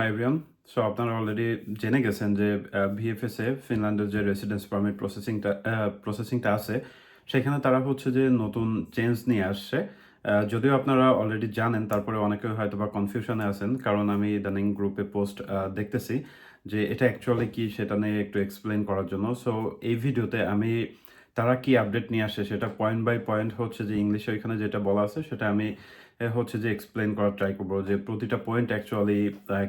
High everyone so আপনারা already জেনে গেছেন যে ভিএফএসে ফিনল্যান্ডের যে রেসিডেন্স পারমিট প্রসেসিংটা প্রসেসিংটা আছে, সেখানে তারা হচ্ছে যে নতুন চেঞ্জ নিয়ে আসছে। যদিও আপনারা অলরেডি জানেন, তারপরে অনেকে হয়তো বা কনফিউশনে আছেন, কারণ আমি ইদানিং গ্রুপে পোস্ট দেখতেছি যে এটা অ্যাকচুয়ালি কি সেটা নিয়ে একটু এক্সপ্লেন করার জন্য। সো এই ভিডিওতে আমি তারা কি আপডেট নিয়ে আসে সেটা পয়েন্ট বাই পয়েন্ট হচ্ছে যে ইংলিশে ওইখানে যেটা বলা আছে, সেটা আমি হচ্ছে যে এক্সপ্লেন করার ট্রাই করব যে প্রতিটা পয়েন্ট অ্যাকচুয়ালি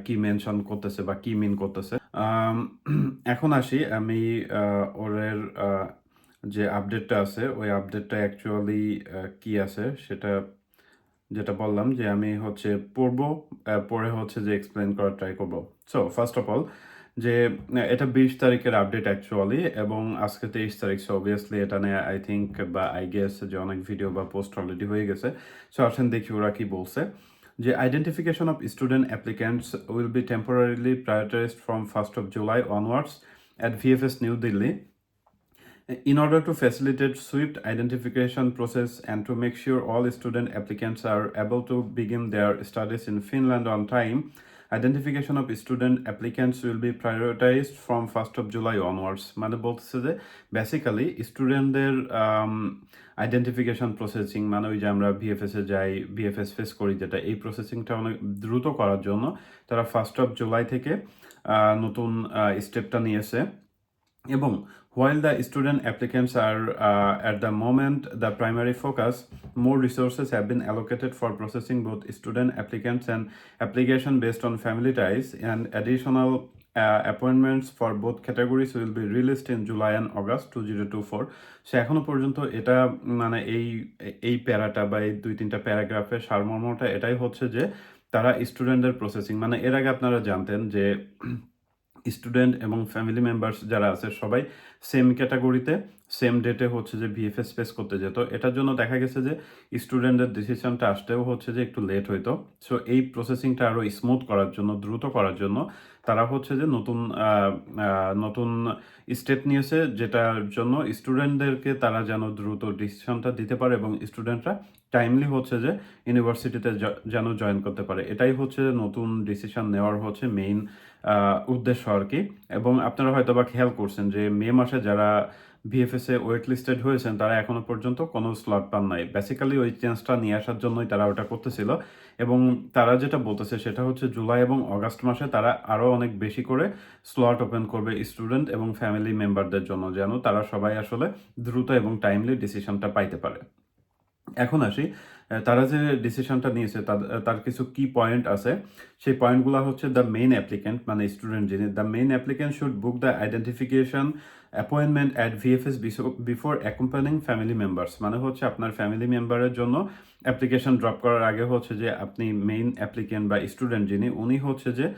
কি মেনশন করতেছে বা কি মিন করতেছে। এখন আসি আমি ওরের যে আপডেটটা আছে, ওই আপডেটটা অ্যাকচুয়ালি কি আছে সেটা যেটা বললাম যে আমি হচ্ছে পড়ব পরে হচ্ছে যে এক্সপ্লেন করার ট্রাই করব। সো ফার্স্ট অফ অল যে এটা বিশ তারিখের আপডেট অ্যাকচুয়ালি এবং আজকে তেইশ তারিখ সো অবভিয়াসলি এটা নিয়ে আই থিঙ্ক বা আই গেস যে অনেক ভিডিও বা পোস্ট অলরেডি হয়ে গেছে। সো আসেন দেখি ওরা কি বলছে। যে identification of student applicants will be temporarily prioritized from first of July onwards at VFS New Delhi in order to facilitate swift identification process and to make sure all student applicants are able to begin their studies in Finland on time, identification of student applicants will be prioritized from 1st of July onwards. মানে বলতেছে যে basically স্টুডেন্টদের identification processing মানে ওই যে আমরা ভিএফএসে যাই VFS face করি, যেটা এই প্রসেসিংটা অনেক দ্রুত করার জন্য, তারা ফার্স্ট অফ জুলাই থেকে নতুন স্টেপটা নিয়েছে এবং while the student applicants are at the moment the primary focus more resources have been allocated for processing both student applicants and application based on family ties and additional appointments for both categories will be released in July and August two zero two four সে এখনও পর্যন্ত এটা মানে এই এই প্যারাটা বা এই দুই তিনটা প্যারাগ্রাফের সারমর্মটা এটাই হচ্ছে যে, তারা স্টুডেন্টদের প্রসেসিং মানে এর আগে আপনারা জানতেন যে স্টুডেন্ট এবং ফ্যামিলি মেম্বার্স যারা আছে সবাই সেম ক্যাটাগরিতে সেম ডেটে হচ্ছে যে ভিএফএস স্পেস করতে যেত। এটার জন্য দেখা গেছে যে স্টুডেন্টদের ডিসিশনটা আসতেও হচ্ছে যে একটু লেট হইতো। সো এই প্রসেসিংটা আরও স্মুথ করার জন্য, দ্রুত করার জন্য তারা হচ্ছে যে নতুন নতুন স্টেপ নিয়েছে যেটার জন্য স্টুডেন্টদেরকে তারা যেন দ্রুত ডিসিশনটা দিতে পারে এবং স্টুডেন্টরা টাইমলি হচ্ছে যে ইউনিভার্সিটিতে যেন জয়েন করতে পারে। এটাই হচ্ছে নতুন ডিসিশন নেওয়ার হচ্ছে মেইন উদ্দেশ্য আর কি। এবং আপনারা হয়তো বা খেয়াল করছেন যে মে মাসে যারা ভিএফএস ওয়েট লিস্টেড হয়েছেন, তারা এখনও পর্যন্ত কোনো স্লট পান নাই। বেসিক্যালি ওই চেঞ্জটা নিয়ে আসার জন্যই তারা ওটা করতেছিল। এবং তারা যেটা বলতেছে সেটা হচ্ছে জুলাই এবং অগাস্ট মাসে তারা আরও অনেক বেশি করে স্লট ওপেন করবে স্টুডেন্ট এবং ফ্যামিলি মেম্বারদের জন্য, যেন তারা সবাই আসলে দ্রুত এবং টাইমলি ডিসিশনটা পাইতে পারে। এখন আসি তারা যে ডিসিশনটা নিয়েছে তার- কিছু কি পয়েন্ট আছে। সেই পয়েন্টগুলো হচ্ছে দ্য মেইন অ্যাপ্লিকেন্ট মানে স্টুডেন্ট যিনি the main applicant should book the identification appointment at VFS before accompanying family members মানে হচ্ছে আপনার ফ্যামিলি মেম্বারের জন্য অ্যাপ্লিকেশন ড্রপ করার আগে হচ্ছে যে আপনি মেইন অ্যাপ্লিকেন্ট বা স্টুডেন্ট যিনি, উনি হচ্ছে যে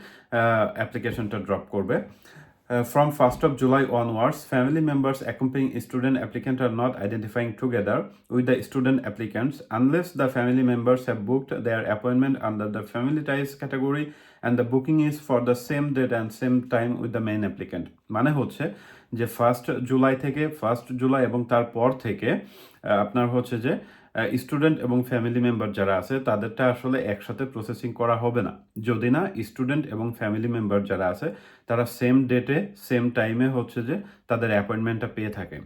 অ্যাপ্লিকেশনটা ড্রপ করবে। From 1st of July onwards, family members accompanying student applicant are not identifying together with the student applicants unless the family members have booked their appointment under the family ties category and the booking is for the same date and same time with the main applicant. মানে হচ্ছে যে first July থেকে first July এবং তারপর থেকে আপনার হচ্ছে যে স্টুডেন্ট এবং ফ্যামিলি মেম্বার যারা আছে, তাদেরটা আসলে একসাথে প্রসেসিং করা হবে না। যদি না স্টুডেন্ট এবং ফ্যামিলি মেম্বার যারা আছে, তারা সেম ডেটে সেম টাইমে হচ্ছে যে তাদের অ্যাপয়েন্টমেন্টটা পেয়ে থাকে।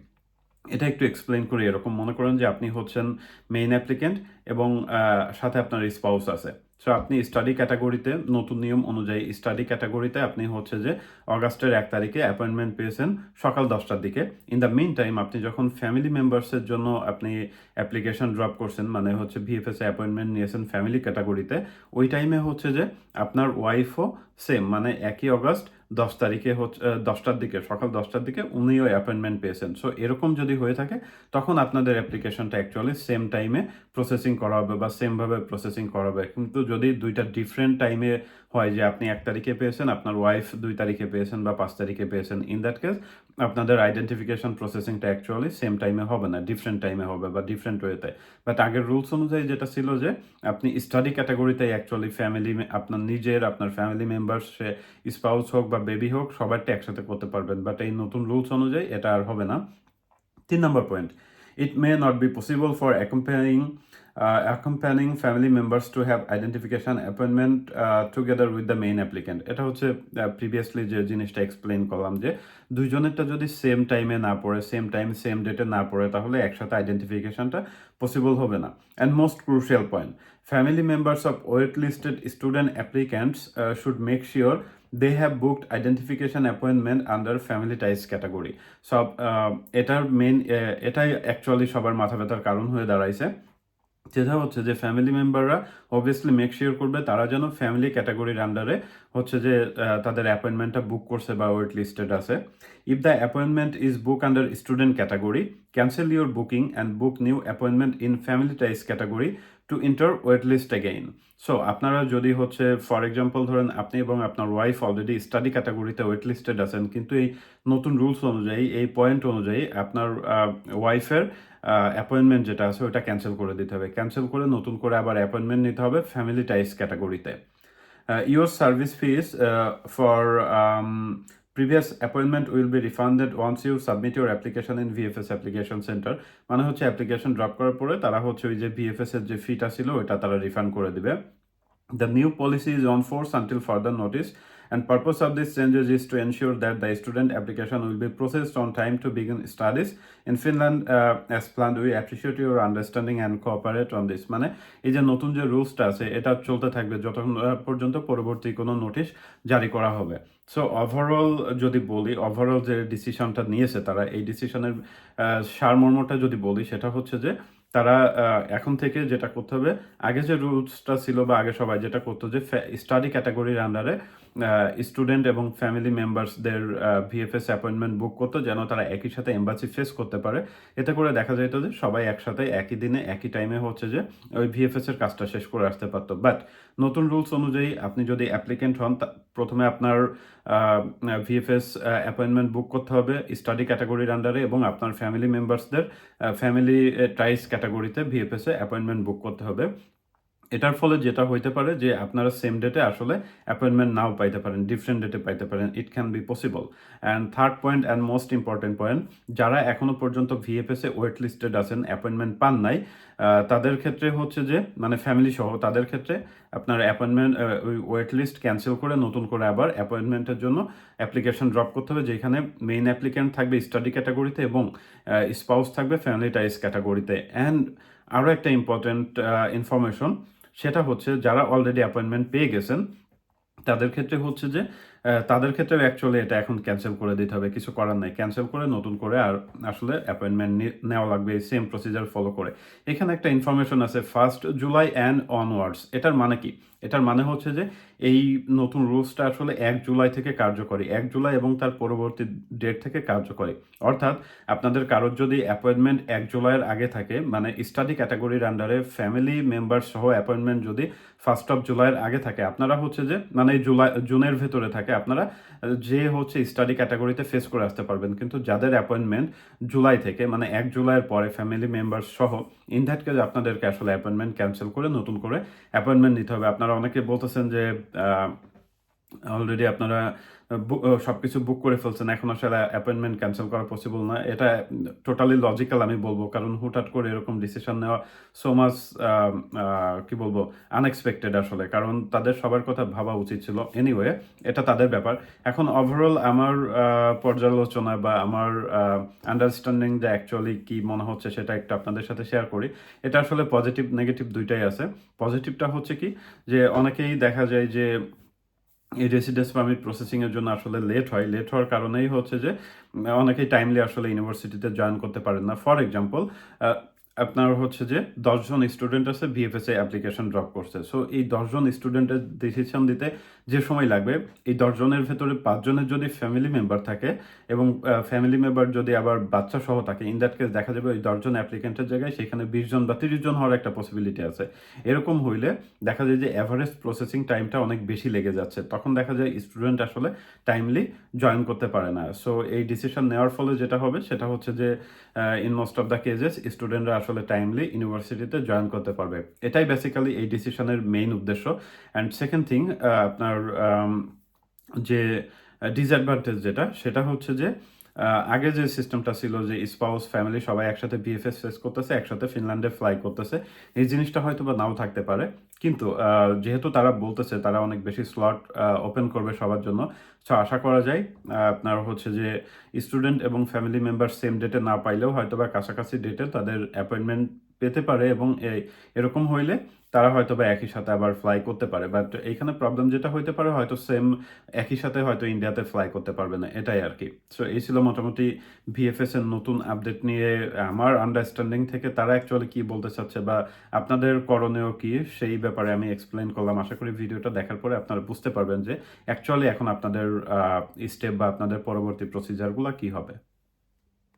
এটা একটু এক্সপ্লেন করি এরকম মনে করেন যে আপনি হচ্ছেন মেইন অ্যাপ্লিকেন্ট এবং সাথে আপনার স্পাউস আছে। সো আপনি স্টাডি ক্যাটাগরিতে নতুন নিয়ম অনুযায়ী স্টাডি ক্যাটাগরিতে আপনি হচ্ছে যে অগাস্টের এক তারিখে অ্যাপয়েন্টমেন্ট পেয়েছেন সকাল দশটার দিকে। ইন দ্য মেন টাইম আপনি যখন ফ্যামিলি মেম্বার্সের জন্য আপনি অ্যাপ্লিকেশন ড্রপ করছেন মানে হচ্ছে ভিএফএস অ্যাপয়েন্টমেন্ট নিয়েছেন ফ্যামিলি ক্যাটাগরিতে ওই টাইমে হচ্ছে যে আপনার ওয়াইফও সেম মানে একই অগাস্ট দশ তারিখে হচ্ছে দশটার দিকে, সকাল দশটার দিকে উনিও অ্যাপয়েন্টমেন্ট পেয়েছেন। সো এরকম যদি হয়ে থাকে, তখন আপনাদের অ্যাপ্লিকেশনটা অ্যাকচুয়ালি সেম টাইমে প্রসেসিং করা হবে বা সেমভাবে প্রসেসিং করা হবে। কিন্তু যদি দুইটা ডিফারেন্ট টাইমে হয় যে আপনি এক তারিখে পেয়েছেন, আপনার ওয়াইফ দুই তারিখে পেয়েছেন বা পাঁচ তারিখে পেয়েছেন। ইন দ্যাট কেস আপনাদের আইডেন্টিফিকেশন প্রসেসিংটা অ্যাকচুয়ালি সেম টাইমে হবে না ডিফারেন্ট টাইমে হবে বা ডিফারেন্ট ওয়েতে বাট আগের রুলস অনুযায়ী যেটা ছিল যে, আপনি স্টাডি ক্যাটাগরিতে অ্যাকচুয়ালি ফ্যামিলি আপনার নিজের, আপনার ফ্যামিলি মেম্বার সে স্পাউস হোক বা বেবি হোক, সবারটা একসাথে করতে পারবেন। বাট এই নতুন রুলস অনুযায়ী এটা আর হবে না। তিন নম্বর point it may not be possible for accompanying family members to have identification appointment uh, together with the main applicant এটা হচ্ছে প্রিভিয়াসলি যে জিনিসটা এক্সপ্লেন করলাম যে দুইজনেরটা যদি সেম টাইমে না পড়ে সেম টাইম সেম ডেটে না পড়ে তাহলে একসাথে আইডেন্টিফিকেশনটা পসিবল হবে না and most crucial point members of wait listed student applicants uh, should make sure they have booked identification appointment under family ties category সব uh, এটার মেন এটাই অ্যাকচুয়ালি সবার মাথা ব্যথার কারণ হয়ে দাঁড়াইছে যেটা হচ্ছে যে ফ্যামিলি মেম্বাররা অবভিয়াসলি মেক শিওর করবে, তারা যেন ফ্যামিলি ক্যাটাগরির আন্ডারে হচ্ছে যে তাদের অ্যাপয়েন্টমেন্টটা বুক করছে বা ওয়েট লিস্টেড আছে। If the appointment is book under student category cancel your booking and book new appointment in family ties category to enter wait list again so আপনারা যদি হচ্ছে ফর এক্সাম্পল ধরেন আপনি এবং আপনার ওয়াইফ অলরেডি স্টাডি ক্যাটাগরিতে wait listed আছেন, কিন্তু এই নতুন রুলস অনুযায়ী, এই পয়েন্ট অনুযায়ী আপনার ওয়াইফের অ্যাপয়েন্টমেন্ট যেটা আছে ওটা ক্যান্সেল করে দিতে হবে। ক্যান্সেল করে নতুন করে আবার অ্যাপয়েন্টমেন্ট নিতে হবে ফ্যামিলি টাইস ক্যাটাগরিতে your service fees for previous appointment will be refunded once you submit your application in VFS application centre মানে হচ্ছে অ্যাপ্লিকেশন ড্রপ করার পরে তারা হচ্ছে ওই যে ভিএফএস এর যে ফিটা ছিল ওটা তারা রিফান্ড করে দিবে। The new policy is on force until further notice, and purpose of this changes is to ensure that the student application will be processed on time to begin studies in Finland. Uh, as planned, we appreciate your understanding and cooperate on this. মানে এই যে নতুন যে রুলসটা আছে এটা চলতে থাকবে যতক্ষণ পর্যন্ত পরবর্তী কোনো নোটিশ জারি করা হবে সো ওভারঅল যদি বলি ওভারঅল যে ডিসিশনটা নিয়েছে তারা এই ডিসিশনের সারমর্মটা যদি বলি সেটা হচ্ছে যে তারা এখন থেকে যেটা করতে হবে আগে যে রুলসটা ছিল বা আগে সবাই যেটা করতো যে স্টাডি ক্যাটাগরির আন্ডারে স্টুডেন্ট এবং ফ্যামিলি মেম্বার্সদের ভিএফএস অ্যাপয়েন্টমেন্ট বুক করতো, যেন তারা একই সাথে এম্বাসি ফেস করতে পারে। এতে করে দেখা যেত যে সবাই একসাথে একই দিনে, একই টাইমে হচ্ছে যে ওই ভিএফএস এর কাজটা শেষ করে আসতে পারতো। বাট নতুন রুলস অনুযায়ী আপনি যদি অ্যাপ্লিকেন্ট হন প্রথমে আপনার ভিএফএস অ্যাপয়েন্টমেন্ট বুক করতে হবে স্টাডি ক্যাটাগরির আন্ডারে এবং আপনার ফ্যামিলি মেম্বার্সদের ফ্যামিলি টাইস ক্যাটাগরিতে ভিএফএস অ্যাপয়েন্টমেন্ট বুক করতে হবে। এটার ফলে যেটা হইতে পারে যে আপনারা সেম ডেটে আসলে অ্যাপয়েন্টমেন্ট নাও পাইতে পারেন ডিফারেন্ট ডেটে পাইতে পারেন it can be possible and third point and most important point যারা এখনও পর্যন্ত ভিএফএস ওয়েট লিস্টেড আছেন অ্যাপয়েন্টমেন্ট পান নাই তাদের ক্ষেত্রে হচ্ছে যে মানে ফ্যামিলি সহ, তাদের ক্ষেত্রে আপনার অ্যাপয়েন্টমেন্ট ওয়েট লিস্ট ক্যান্সেল করে নতুন করে আবার অ্যাপয়েন্টমেন্টের জন্য অ্যাপ্লিকেশন ড্রপ করতে হবে, যেখানে মেইন অ্যাপ্লিক্যান্ট থাকবে স্টাডি ক্যাটাগরিতে এবং স্পাউস থাকবে ফ্যামিলি টাইস ক্যাটাগরিতে অ্যান্ড আরও একটা ইম্পর্টেন্ট ইনফরমেশন সেটা হচ্ছে যারা অলরেডি অ্যাপয়েন্টমেন্ট পেয়ে গেছেন তাদের ক্ষেত্রে হচ্ছে যে তাদের ক্ষেত্রে অ্যাকচুয়ালি এটা এখন ক্যান্সেল করে দিতে হবে, কিছু করার নাই। ক্যান্সেল করে নতুন করে আর আসলে অ্যাপয়েন্টমেন্ট নেওয়া লাগবে, এই সেম প্রসিজার ফলো করে। এখানে একটা ইনফরমেশন আছে ফার্স্ট জুলাই অ্যান্ড অনওয়ার্ডস এটার মানে কি? এটার মানে হচ্ছে যে এই নতুন রুলসটা আসলে এক জুলাই থেকে কার্যকরী, এক জুলাই এবং তার পরবর্তী ডেট থেকে কার্যকরী। অর্থাৎ আপনাদের কারোর যদি অ্যাপয়েন্টমেন্ট এক জুলাইয়ের আগে থাকে মানে স্টাডি ক্যাটাগরির আন্ডারে ফ্যামিলি মেম্বার সহ অ্যাপয়েন্টমেন্ট যদি ফার্স্ট অফ জুলাইয়ের আগে থাকে, আপনারা হচ্ছে যে মানে জুলাই জুনের ভেতরে থাকে আপনারা যে হচ্ছে স্টাডি ক্যাটাগরিতে ফেস করে আসতে পারবেন। কিন্তু যাদের অ্যাপয়েন্টমেন্ট জুলাই থেকে মানে এক জুলাইয়ের পরে ফ্যামিলি মেম্বার সহ ইন দ্যাট কেজ আপনাদেরকে আসলে অ্যাপয়েন্টমেন্ট ক্যান্সেল করে নতুন করে অ্যাপয়েন্টমেন্ট নিতে হবে। আপনারা অনেকে বলতেছেন যে অলরেডি আপনারা সব কিছু বুক করে ফেলছেন এখন আসলে অ্যাপয়েন্টমেন্ট ক্যান্সেল করা পসিবল না। এটা টোটালি লজিক্যাল আমি বলব। কারণ হুটহাট করে এরকম ডিসিশন নেওয়া সো মাচ কি বলব আনএক্সপেক্টেড আসলে। কারণ তাদের সবার কথা ভাবা উচিত ছিল। এনিওয়ে এটা তাদের ব্যাপার। এখন ওভারঅল আমার পর্যালোচনা বা আমার আন্ডারস্ট্যান্ডিং যে অ্যাকচুয়ালি কি মনে হচ্ছে সেটা একটু আপনাদের সাথে শেয়ার করি। এটা আসলে পজিটিভ নেগেটিভ দুইটাই আছে। পজিটিভটা হচ্ছে কি, যে অনেকেই দেখা যায় যে এই রেসিডেন্স পারমিট প্রসেসিংয়ের জন্য আসলে লেট হয়। লেট হওয়ার কারণেই হচ্ছে যে, অনেকেই টাইমলি আসলে ইউনিভার্সিটিতে জয়েন করতে পারেন না। ফর এক্সাম্পল আপনার হচ্ছে যে দশজন স্টুডেন্ট আছে ভিএফএস এ অ্যাপ্লিকেশন ড্রপ করছে। সো এই দশজন স্টুডেন্টের ডিসিশন দিতে যে সময় লাগবে, এই দশজনের ভেতরে পাঁচজনের যদি ফ্যামিলি মেম্বার থাকে এবং ফ্যামিলি মেম্বার যদি আবার বাচ্চা সহ থাকে ইন দ্যাট কেস দেখা যাবে ওই দশজন অ্যাপ্লিকেন্টের জায়গায় সেখানে বিশ জন বা তিরিশ জন হওয়ার একটা পসিবিলিটি আছে। এরকম হইলে দেখা যায় যে অ্যাভারেজ প্রসেসিং টাইমটা অনেক বেশি লেগে যাচ্ছে। তখন দেখা যায় স্টুডেন্ট আসলে টাইমলি জয়েন করতে পারে না। সো এই ডিসিশন নেওয়ার ফলে যেটা হবে, সেটা হচ্ছে যে in most of the cases স্টুডেন্টরা আসলে টাইমলি ইউনিভার্সিটিতে জয়েন করতে পারবে। এটাই বেসিক্যালি এই ডিসিশনের মেইন উদ্দেশ্য। অ্যান্ড সেকেন্ড থিং আপনার um, যে ডিসঅ্যাডভান্টেজ যেটা সেটা হচ্ছে যে আগে যে সিস্টেমটা ছিল যে স্পাউস ফ্যামিলি সবাই একসাথে বিএফএস ফেস করতেছে একসাথে ফিনল্যান্ডে ফ্লাই করতেছে এই জিনিসটা হয়তো বা নাও থাকতে পারে। কিন্তু যেহেতু তারা বলতেছে তারা অনেক বেশি স্লট ওপেন করবে সবার জন্য সো আশা করা যায় আপনার হচ্ছে যে স্টুডেন্ট এবং ফ্যামিলি মেম্বার সেম ডেটে না পাইলেও হয়তো বা কাছাকাছি ডেটে তাদের অ্যাপয়েন্টমেন্ট পেতে পারে এবং এরকম হইলে তারা হয়তো বা একই সাথে আবার ফ্লাই করতে পারে। বাট এইখানে প্রবলেম যেটা হইতে পারে, হয়তো সেম একই সাথে হয়তো ইন্ডিয়াতে ফ্লাই করতে পারবে না, এটাই আর কি সো এই ছিল মোটামুটি ভিএফএস এর নতুন আপডেট নিয়ে আমার আন্ডারস্ট্যান্ডিং থেকে তারা অ্যাকচুয়ালি কি বলতে চাচ্ছে বা আপনাদের করণীয় কি, সেই ব্যাপারে আমি এক্সপ্লেন করলাম। আশা করি ভিডিওটা দেখার পরে আপনারা বুঝতে পারবেন যে অ্যাকচুয়ালি এখন আপনাদের স্টেপ বা আপনাদের পরবর্তী প্রসিজারগুলো কি হবে।